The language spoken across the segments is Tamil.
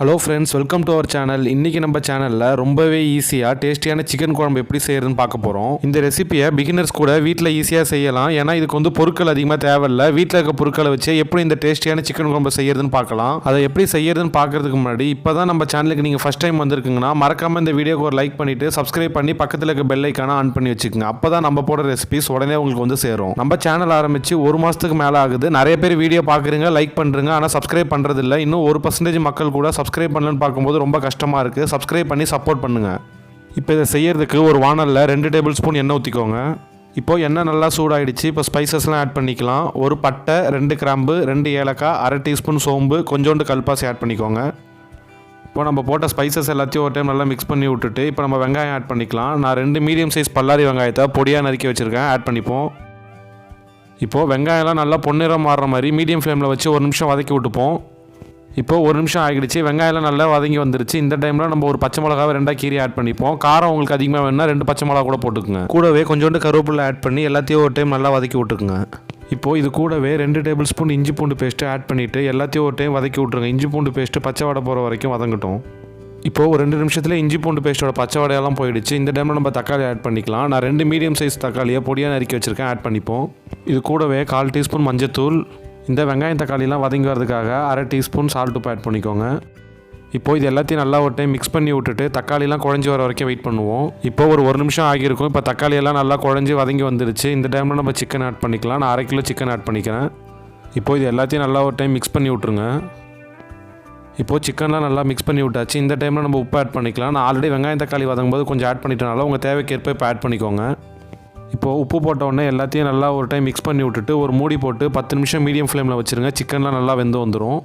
Hello friends welcome to our channel இன்றைக்கி நம்ம சேனலில் ரொம்பவே ஈஸியாக டேஸ்டியான சிக்கன் குழம்பு எப்படி செய்யறதுன்னு பார்க்க போகிறோம் இந்த ரெசிபியை பிகினர்ஸ் கூட வீட்டில் ஈஸியாக செய்யலாம். ஏன்னா இதுக்கு வந்து பொருட்கள் அதிகமாக தேவையில்ல. வீட்டில் இருக்க பொருட்களை வச்சு எப்படி இந்த டேஸ்டியான சிக்கன் குழம்பு செய்யறதுன்னு பார்க்கலாம். அதை எப்படி செய்யறதுன்னு பார்க்கறதுக்கு முன்னாடி இப்போ தான் நம்ம சேனலுக்கு நீங்கள் ஃபஸ்ட் டைம் வந்திருக்குங்கன்னா மறக்காமல் இந்த வீடியோக்கு ஒரு லைக் பண்ணிவிட்டு சப்ஸ்கிரைப் பண்ணி பக்கத்தில் இருக்க பெல் ஐக்கான ஆன் பண்ணி வச்சுக்கோங்க. அப்போ தான் நம்ம போடுற ரெசிபிஸ் உடனே உங்களுக்கு வந்து சேரும். நம்ம சேனல் ஆரம்பித்து ஒரு மாதத்துக்கு மேலே ஆகுது. நிறைய பேர் வீடியோ பார்க்குறீங்க லைக் பண்ணுறீங்க ஆனால் சப்ஸ்கிரைப் பண்ணுறதில்ல இன்னும் ஒரு பர்சன்டேஜ் மக்கள் கூட சப்ஸ்கிரைப் பண்ணலன்னு பார்க்கும்போது ரொம்ப கஷ்டமாக இருக்குது சப்ஸ்கிரைப் பண்ணி சப்போர்ட் பண்ணுங்கள் இப்போ இதை செய்கிறதுக்கு ஒரு வானலில் ரெண்டு டேபிள் ஸ்பூன் எண்ணெய் ஊற்றிக்கோங்க இப்போ எண்ணெய் நல்லா சூடாயிடுச்சு. இப்போ ஸ்பைசஸ்லாம் ஆட் பண்ணிக்கலாம். ஒரு பட்டை ரெண்டு கிராம்பு ரெண்டு ஏலக்காய் அரை டீஸ்பூன் சோம்பு கொஞ்சோண்டு கல்பாசி ஆட் பண்ணிக்கோங்க. இப்போ நம்ம போட்ட ஸ்பைசஸ் எல்லாத்தையும் ஒரு டைம் நல்லா மிக்ஸ் பண்ணி விட்டுட்டு இப்போ நம்ம வெங்காயம் ஆட் பண்ணிக்கலாம். நான் ரெண்டு மீடியம் சைஸ் பல்லாரி வெங்காயத்தை பொடியாக நறுக்கி வச்சுருக்கேன். ஆட் பண்ணிப்போம். இப்போது வெங்காயம்லாம் நல்லா பொன்னிறம் மாறுற மாதிரி மீடியம் ஃப்ளேமில் வச்சு ஒரு நிமிஷம் வதக்கி விட்டுப்போம். இப்போ ஒரு நிமிஷம் ஆகிடுச்சு வெங்காயம்லாம் நல்லா வதங்கி வந்துருச்சு. இந்த டைமில் நம்ம ஒரு பச்சை மிளகாவை ரெண்டா கீரி ஆட் பண்ணிப்போம். காரம் உங்களுக்கு அதிகமாக வேணும்னா ரெண்டு பச்சை மிளகா கூட போட்டுக்குங்க. கூடவே கொஞ்சோண்டு கருவேப்பிலை ஆட் பண்ணி எல்லாத்தையும் ஒரு டைம் நல்லா வதக்கி விட்டுக்குங்க. இப்போ இது கூடவே ரெண்டு டேபிள் ஸ்பூன் இஞ்சி பூண்டு பேஸ்ட்டு ஆட் பண்ணிவிட்டு எல்லாத்தையும் ஒரு டைம் வதக்கி விட்ருங்க இஞ்சி பூண்டு பேஸ்ட்டு பச்சை வடை போகிற வரைக்கும் வதங்கட்டும். இப்போ ஒரு ரெண்டு நிமிஷத்தில் இஞ்சி பூண்டு பேஸ்ட்டோட பச்சை வடையெல்லாம் போயிடுச்சு. இந்த டைமில் நம்ம தக்காளி ஆட் பண்ணிக்கலாம். நான் ரெண்டு மீடியம் சைஸ் தக்காளியை பொடியாக நறுக்கி வச்சுருக்கேன். ஆட் பண்ணிப்போம். இது கூடவே கால் டீஸ்பூன் மஞ்சத்தூள் இந்த வெங்காயம் தக்காளிலாம் வதங்கி வரதுக்காக அரை டீஸ்பூன் சால்ட் உப்பு ஆட் பண்ணிக்கோங்க. இப்போ இது எல்லாத்தையும் நல்லா ஒரு டைம் மிக்ஸ் பண்ணி விட்டுட்டு தக்காளிலாம் குழஞ்சி வர வரைக்கும் வெயிட் பண்ணுவோம். இப்போ ஒரு ஒரு நிமிஷம் ஆகியிருக்கும். இப்போ தக்காளியெல்லாம் நல்லா குழஞ்சி வதங்கி வந்துருச்சு. இந்த டைமில் நம்ம சிக்கன் ஆட் பண்ணிக்கலாம். நான் அரை கிலோ சிக்கன் ஆட் பண்ணிக்கிறேன். இப்போ இது எல்லாத்தையும் நல்லா ஒரு டைம் மிக்ஸ் பண்ணி விட்ருங்க இப்போது சிக்கன்லாம் நல்லா மிக்ஸ் பண்ணி விட்டாச்சு. இந்த டைமில் நம்ம உப்பு ஆட் பண்ணிக்கலாம். நான் ஆல்ரெடி வெங்காயம் தக்காளி வதங்கும்போது கொஞ்சம் ஆட் பண்ணிட்டனால உங்கள் தேவைக்கேற்ப இப்போ ஆட் பண்ணிக்கோங்க. இப்போது உப்பு போட்டவுடனே எல்லாத்தையும் நல்லா ஒரு டைம் மிக்ஸ் பண்ணி விட்டுட்டு ஒரு மூடி போட்டு பத்து நிமிஷம் மீடியம் ஃப்ளேமில் வச்சுருங்க. சிக்கன்லாம் நல்லா வெந்து வந்துடும்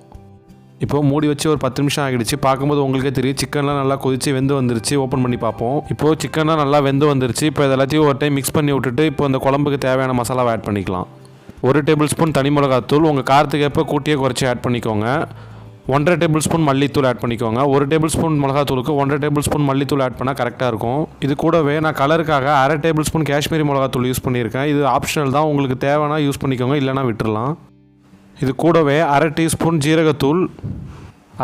இப்போ மூடி வச்சு ஒரு பத்து நிமிஷம் ஆகிடுச்சு. பார்க்கும்போது உங்களுக்கே தெரியும். சிக்கன்லாம் நல்லா கொதிச்சு வெந்து வந்துருச்சு. ஓப்பன் பண்ணி பார்ப்போம். இப்போது சிக்கன்லாம் நல்லா வெந்து வந்துருச்சு. இப்போ எல்லாத்தையும் ஒரு டைம் மிக்ஸ் பண்ணி விட்டுட்டு இப்போ அந்த குழம்புக்கு தேவையான மசாலாவை ஆட் பண்ணிக்கலாம். ஒரு டேபிள் ஸ்பூன் தனி மிளகாத்தூள். உங்கள் காரத்துக்கு எப்போ கூட்டியே குறைச்சி ஆட் பண்ணிக்கோங்க. ஒன்றரை டேபிள் ஸ்பூன் மல்லித்தூள் ஆட் பண்ணிக்கோங்க. ஒரு டேபிள் ஸ்பூன் மிளகாத்தூளுக்கு ஒன்றரை டேபிள் ஸ்பூன் மல்லித்தூள் ஆட் பண்ணால் கரெக்டாக இருக்கும். இது கூடவே நான் கலருக்காக அரை டேபிள் ஸ்பூன் காஷ்மீரி மிளகாத்தூள் யூஸ் பண்ணியிருக்கேன். இது ஆப்ஷனல் தான். உங்களுக்கு தேவைன்னா யூஸ் பண்ணிக்கோங்க. இல்லைனா விட்டுடலாம் இது கூடவே அரை டீஸ்பூன் ஜீரகத்தூள்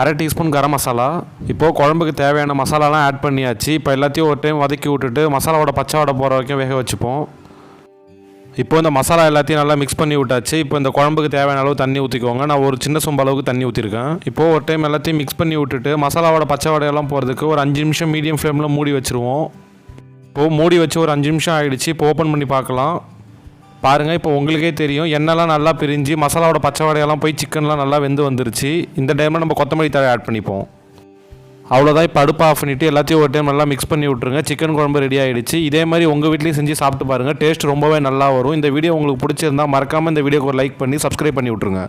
அரை டீஸ்பூன் கரம் மசாலா. இப்போது குழம்புக்கு தேவையான மசாலாலாம் ஆட் பண்ணியாச்சு. இப்போ எல்லாத்தையும் ஒரு டைம் வதக்கி விட்டுட்டு மசாலாவோட பச்சை வடை போகிற வரைக்கும் வேக வச்சுப்போம். இப்போ இந்த மசாலா எல்லாத்தையும் நல்லா மிக்ஸ் பண்ணி விட்டாச்சு. இப்போ இந்த குழம்புக்கு தேவையான அளவு தண்ணி ஊற்றிக்கோங்க நான் ஒரு சின்ன சொம்ப அளவுக்கு தண்ணி ஊற்றிருக்கேன் இப்போது ஒரு டைம் எல்லாத்தையும் மிக்ஸ் பண்ணி விட்டுட்டு மசாலாவோட பச்சை வடையெல்லாம் போகிறதுக்கு ஒரு அஞ்சு நிமிஷம் மீடியம் ஃப்ளேமில் மூடி வச்சுருவோம். இப்போது மூடி வச்சு ஒரு அஞ்சு நிமிஷம் ஆகிடுச்சு இப்போ ஓப்பன் பண்ணி பார்க்கலாம். பாருங்கள் இப்போ உங்களுக்கே தெரியும். எண்ணெய்லாம் நல்லா பிரிஞ்சு மசாலாவோட பச்சை வடையெல்லாம் போய் சிக்கன்லாம் நல்லா வெந்து வந்துருச்சு. இந்த டைமில் நம்ம கொத்தமல்லி தழை ஆட் பண்ணிப்போம். அவ்வளோதான் இப்போ அடுப்பு ஆஃப் பண்ணிவிட்டு எல்லாத்தையும் ஒரு டைம் நல்லா மிக்ஸ் பண்ணி விட்ருங்க சிக்கன் குழம்பு ரெடி ஆகிடுச்சு இதே மாதிரி உங்கள் வீட்லேயும் செஞ்சு சாப்பிட்டு பாருங்கள் டேஸ்ட் ரொம்பவே நல்லா வரும். இந்த வீடியோ உங்களுக்கு பிடிச்சிருந்தா மறக்காமல் இந்த வீடியோக்கு ஒரு லைக் பண்ணி சப்ஸ்கிரைப் பண்ணி விட்ருங்க